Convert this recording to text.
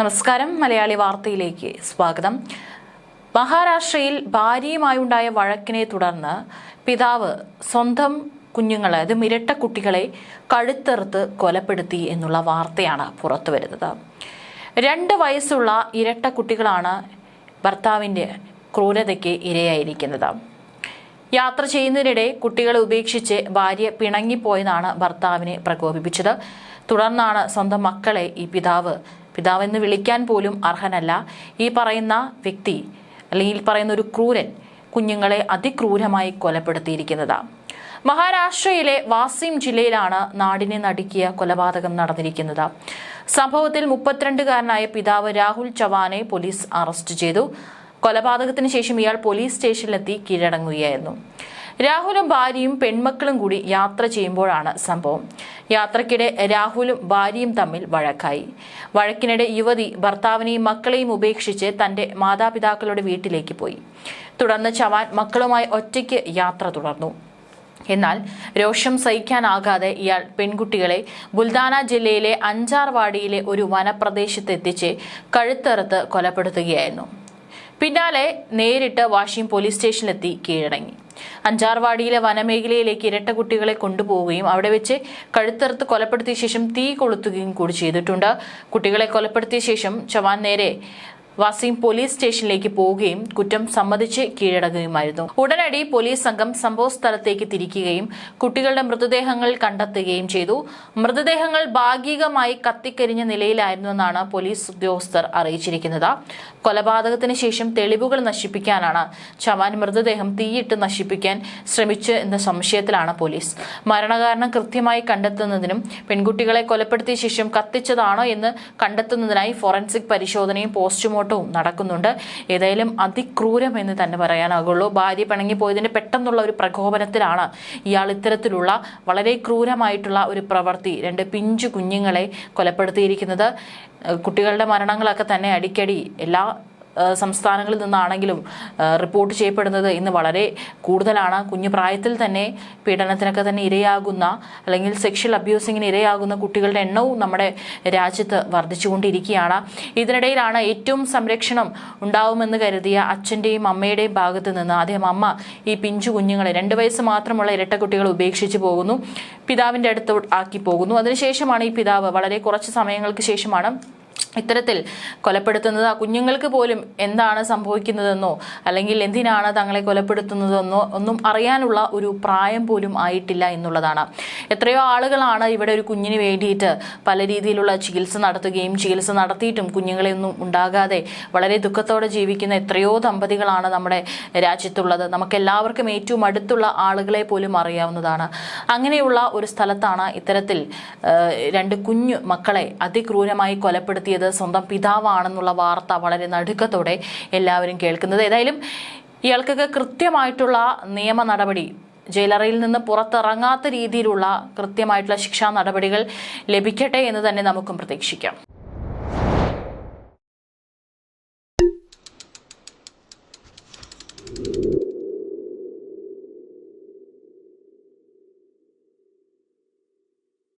നമസ്കാരം. മലയാളി വാർത്തയിലേക്ക് സ്വാഗതം. മഹാരാഷ്ട്രയിൽ ഭാര്യയുമായുണ്ടായ വഴക്കിനെ തുടർന്ന് പിതാവ് സ്വന്തം കുഞ്ഞുങ്ങളെ അത് ഇരട്ട കുട്ടികളെ കഴുത്തെറുത്ത് കൊലപ്പെടുത്തി എന്നുള്ള വാർത്തയാണ് പുറത്തു വരുന്നത്. രണ്ട് വയസ്സുള്ള ഇരട്ട കുട്ടികളാണ് ഭർത്താവിന്റെ ക്രൂരതയ്ക്ക് ഇരയായിരിക്കുന്നത്. യാത്ര ചെയ്യുന്നതിനിടെ കുട്ടികളെ ഉപേക്ഷിച്ച് ഭാര്യ പിണങ്ങിപ്പോയതാണ് ഭർത്താവിനെ പ്രകോപിപ്പിച്ചത്. തുടർന്നാണ് സ്വന്തം മക്കളെ ഈ പിതാവ് പിതാവെന്ന് വിളിക്കാൻ പോലും അർഹനല്ല. ഈ പറയുന്ന വ്യക്തി അല്ലെങ്കിൽ പറയുന്ന ഒരു ക്രൂരൻ കുഞ്ഞുങ്ങളെ അതിക്രൂരമായി കൊലപ്പെടുത്തിയിരിക്കുന്നത്. മഹാരാഷ്ട്രയിലെ വാസിം ജില്ലയിലാണ് നാടിനെ നടുക്കിയ കൊലപാതകം നടന്നിരിക്കുന്നത്. സംഭവത്തിൽ മുപ്പത്തിരണ്ടുകാരനായ പിതാവ് രാഹുൽ ചവാനെ പോലീസ് അറസ്റ്റ് ചെയ്തു. കൊലപാതകത്തിന് ശേഷം ഇയാൾ പോലീസ് സ്റ്റേഷനിലെത്തി കീഴടങ്ങുകയായിരുന്നു. രാഹുലും ഭാര്യയും പെൺമക്കളും കൂടി യാത്ര ചെയ്യുമ്പോഴാണ് സംഭവം. യാത്രക്കിടെ രാഹുലും ഭാര്യയും തമ്മിൽ വഴക്കായി. വഴക്കിനിടെ യുവതി ഭർത്താവിനെയും മക്കളെയും ഉപേക്ഷിച്ച് തന്റെ മാതാപിതാക്കളുടെ വീട്ടിലേക്ക് പോയി. തുടർന്ന് ചവാൻ മക്കളുമായി ഒറ്റയ്ക്ക് യാത്ര തുടർന്നു. എന്നാൽ രോഷം സഹിക്കാനാകാതെ ഇയാൾ പെൺകുട്ടികളെ ബുൽദാന ജില്ലയിലെ അഞ്ചാർവാടിയിലെ ഒരു വനപ്രദേശത്തെത്തിച്ച് കഴുത്തെറുത്ത് കൊലപ്പെടുത്തുകയായിരുന്നു. പിന്നാലെ നേരിട്ട് വാഷിം പോലീസ് സ്റ്റേഷനിലെത്തി കീഴടങ്ങി. അഞ്ചാർവാടിയിലെ വനമേഖലയിലേക്ക് ഇരട്ട കുട്ടികളെ കൊണ്ടുപോവുകയും അവിടെ വെച്ച് കഴുത്തറുത്ത് കൊലപ്പെടുത്തിയ ശേഷം തീ കൊളുത്തുകയും കൂടി ചെയ്തിട്ടുണ്ട്. കുട്ടികളെ കൊലപ്പെടുത്തിയ ശേഷം ചവാൻ നേരെ വസീം പോലീസ് സ്റ്റേഷനിലേക്ക് പോവുകയും കുറ്റം സമ്മതിച്ച് കീഴടങ്ങുകയുമായിരുന്നു. ഉടനടി പോലീസ് സംഘം സംഭവ സ്ഥലത്തേക്ക് തിരിക്കുകയും കുട്ടികളുടെ മൃതദേഹങ്ങൾ കണ്ടെത്തുകയും ചെയ്തു. മൃതദേഹങ്ങൾ ഭാഗികമായി കത്തിക്കരിഞ്ഞ നിലയിലായിരുന്നുവെന്നാണ് പോലീസ് ഉദ്യോഗസ്ഥർ അറിയിച്ചിരിക്കുന്നത്. കൊലപാതകത്തിന് ശേഷം തെളിവുകൾ നശിപ്പിക്കാനാണ് ചവാൻ മൃതദേഹം തീയിട്ട് നശിപ്പിക്കാൻ ശ്രമിച്ചു എന്ന സംശയത്തിലാണ് പോലീസ്. മരണകാരണം കൃത്യമായി കണ്ടെത്തുന്നതിനും പെൺകുട്ടികളെ കൊലപ്പെടുത്തിയ ശേഷം കത്തിച്ചതാണോ എന്ന് കണ്ടെത്തുന്നതിനായി ഫോറൻസിക് പരിശോധനയും പോസ്റ്റ്മോർട്ടവും നടക്കുന്നുണ്ട്. ഏതായാലും അതിക്രൂരം എന്ന് തന്നെ പറയാനാകുള്ളൂ. ഭാര്യ പിണങ്ങിപ്പോയതിന്റെ പെട്ടെന്നുള്ള ഒരു പ്രകോപനത്തിലാണ് ഇയാൾ ഇത്തരത്തിലുള്ള വളരെ ക്രൂരമായിട്ടുള്ള ഒരു പ്രവൃത്തി രണ്ട് പിഞ്ചു കുഞ്ഞുങ്ങളെ കൊലപ്പെടുത്തിയിരിക്കുന്നത്. കുട്ടികളുടെ മരണങ്ങളൊക്കെ തന്നെ അടിക്കടി എല്ലാ സംസ്ഥാനങ്ങളിൽ നിന്നാണെങ്കിലും റിപ്പോർട്ട് ചെയ്യപ്പെടുന്നത് ഇന്ന് വളരെ കൂടുതലാണ്. കുഞ്ഞു പ്രായത്തിൽ തന്നെ പീഡനത്തിനൊക്കെ തന്നെ ഇരയാകുന്ന അല്ലെങ്കിൽ സെക്ഷൽ അബ്യൂസിങ്ങിന് ഇരയാകുന്ന കുട്ടികളുടെ എണ്ണവും നമ്മുടെ രാജ്യത്ത് വർദ്ധിച്ചുകൊണ്ടിരിക്കുകയാണ്. ഇതിനിടയിലാണ് ഏറ്റവും സംരക്ഷണം ഉണ്ടാവുമെന്ന് കരുതിയ അച്ഛന്റെയും അമ്മയുടെയും ഭാഗത്ത് നിന്ന് ആദ്യം അമ്മ ഈ പിഞ്ചു കുഞ്ഞുങ്ങളെ രണ്ട് വയസ്സ് മാത്രമുള്ള ഇരട്ട കുട്ടികളെ ഉപേക്ഷിച്ച് പോകുന്നു. പിതാവിന്റെ അടുത്ത് ആക്കി പോകുന്നു. അതിനുശേഷമാണ് ഈ പിതാവ് വളരെ കുറച്ച് സമയങ്ങൾക്ക് ശേഷമാണ് ഇത്തരത്തിൽ കൊലപ്പെടുത്തുന്നത് ആ കുഞ്ഞുങ്ങൾക്ക് പോലും എന്താണ് സംഭവിക്കുന്നതെന്നോ അല്ലെങ്കിൽ എന്തിനാണ് തങ്ങളെ കൊലപ്പെടുത്തുന്നതെന്നോ ഒന്നും അറിയാനുള്ള ഒരു പ്രായം പോലും ആയിട്ടില്ല എന്നുള്ളതാണ്. എത്രയോ ആളുകളാണ് ഇവിടെ ഒരു കുഞ്ഞിന് വേണ്ടിയിട്ട് പല രീതിയിലുള്ള ചികിത്സ നടത്തുകയും ചികിത്സ നടത്തിയിട്ടും കുഞ്ഞുങ്ങളെ ഒന്നും ഉണ്ടാകാതെ വളരെ ദുഃഖത്തോടെ ജീവിക്കുന്ന എത്രയോ ദമ്പതികളാണ് നമ്മുടെ രാജ്യത്തുള്ളത്. നമുക്കെല്ലാവർക്കും ഏറ്റവും അടുത്തുള്ള ആളുകളെ പോലും അറിയാവുന്നതാണ്. അങ്ങനെയുള്ള ഒരു സ്ഥലത്താണ് ഇത്തരത്തിൽ രണ്ട് കുഞ്ഞു മക്കളെ അതിക്രൂരമായി കൊലപ്പെടുത്തിയത് സ്വന്തം പിതാവാണെന്നുള്ള വാർത്ത വളരെ നടുക്കത്തോടെ എല്ലാവരും കേൾക്കുന്നത്. ഏതായാലും ഇയാൾക്കൊക്കെ കൃത്യമായിട്ടുള്ള നിയമ നടപടി ജയിലറയിൽ നിന്ന് പുറത്തിറങ്ങാത്ത രീതിയിലുള്ള കൃത്യമായിട്ടുള്ള ശിക്ഷാ നടപടികൾ ലഭിക്കട്ടെ എന്ന് തന്നെ നമുക്കും പ്രതീക്ഷിക്കാം.